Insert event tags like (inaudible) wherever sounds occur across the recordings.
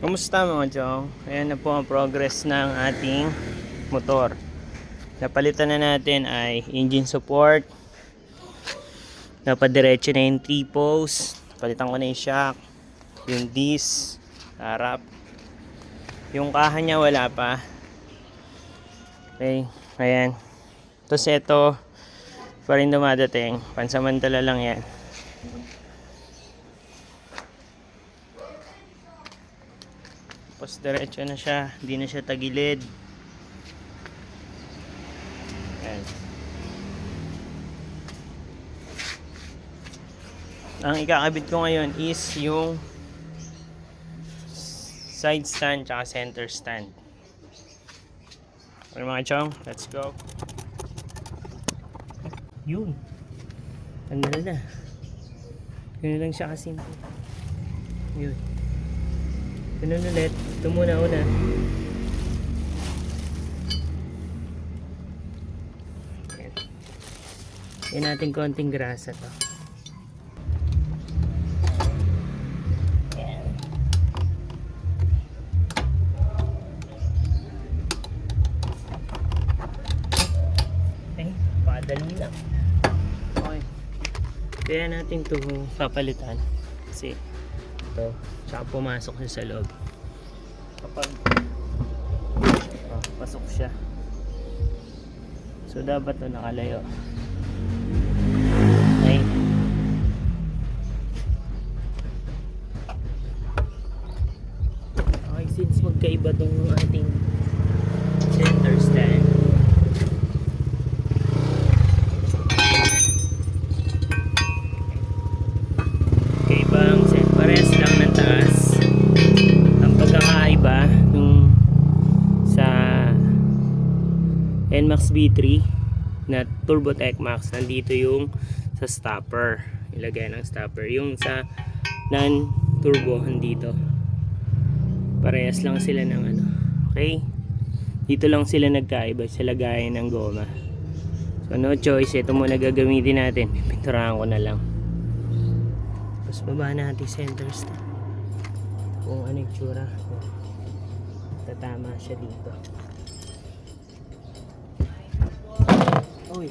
Kumusta mga chong? Ayan na po ang progress ng ating motor. Napalitan na natin ay engine support. Napadiretso na yung T-post. Palitan ko na yung shock. Yung disc. Harap. Yung kaha niya wala pa. Okay. Ayan. Tapos ito pa rin dumadating. Pansamantala lang yan. Tapos diretso na siya, hindi na siya tagilid. Ayan. Ang ikakabit ko ngayon is yung side stand tsaka center stand. Okay mga chong, let's go. Yun. Tanggal na. Ganun lang siya kasimple. Yun. Ganun ulit. Ito muna una. Ayan. Yan natin konting grasa to. Ayan. Okay, padali lang. Okay. Kaya natin to papalitan. Kasi ito, tsaka pumasok siya sa loob. Kapag oh, pasok siya. So dapat to nakalayo. SB3 na Turbo Tech Max nandito yung sa stopper. Ilagay ng stopper. Yung sa non turbo nandito. Parehas lang sila ng ano. Okay? Dito lang sila nagkaiba sa lagayan ng goma. So no choice. Ito muna gagamitin natin. Pinturahan ko na lang. Tapos baba natin center stop. Kung ano yung tsura. Tatama siya dito. Uy.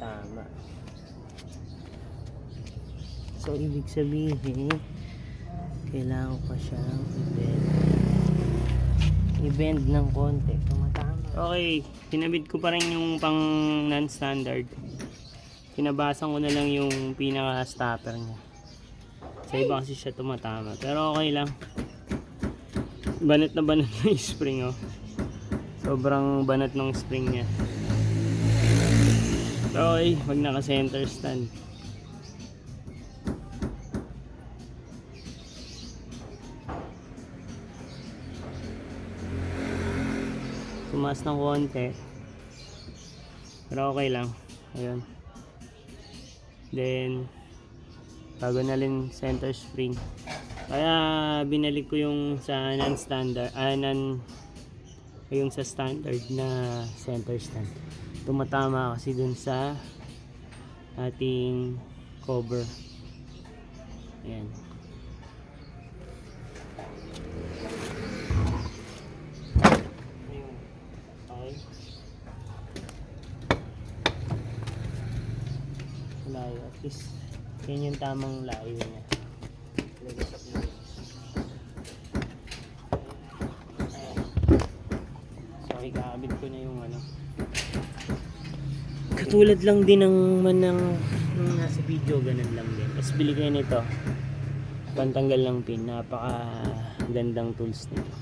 Tama. So, ibig sabihin, kailangan ko siyang i-bend. I-bend ng konti. Tumatama. Okay. Pinabit ko pa rin yung pang non-standard. Pinabasan ko na lang yung pinaka-stopper niya. Sa iba kasi siya tumatama. Pero okay lang. Banat na banat (laughs) ng spring oh. Sobrang banat ng spring niya. Okay, wag naka-center stand. Tumaas ng konti. Pero okay lang. Ayun. Then, bago na rin center spring. Kaya binalik ko yung sa non-standard, ah, non, yung sa standard na center stand. Tumatama kasi dun sa ating cover. Ayan. Okay. Layo. At least, yan yung tamang layo niya. Lagay sa plate. Ayan. So, ikakabit ko na yung ano. Katulad lang din ng man ng, ng nasa video, ganun lang din. Tapos bili kayo nito. Pantanggal ng pin. Napaka gandang tools nito.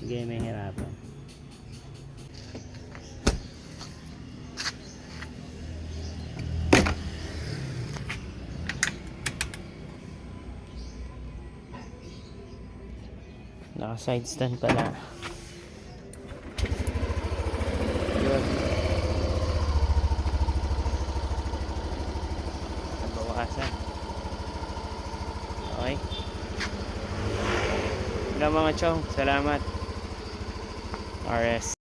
Sige, may hirapan. Naka side stand pala. Yun. Nabawasan. Okay. Wala mga chong. Salamat. RS.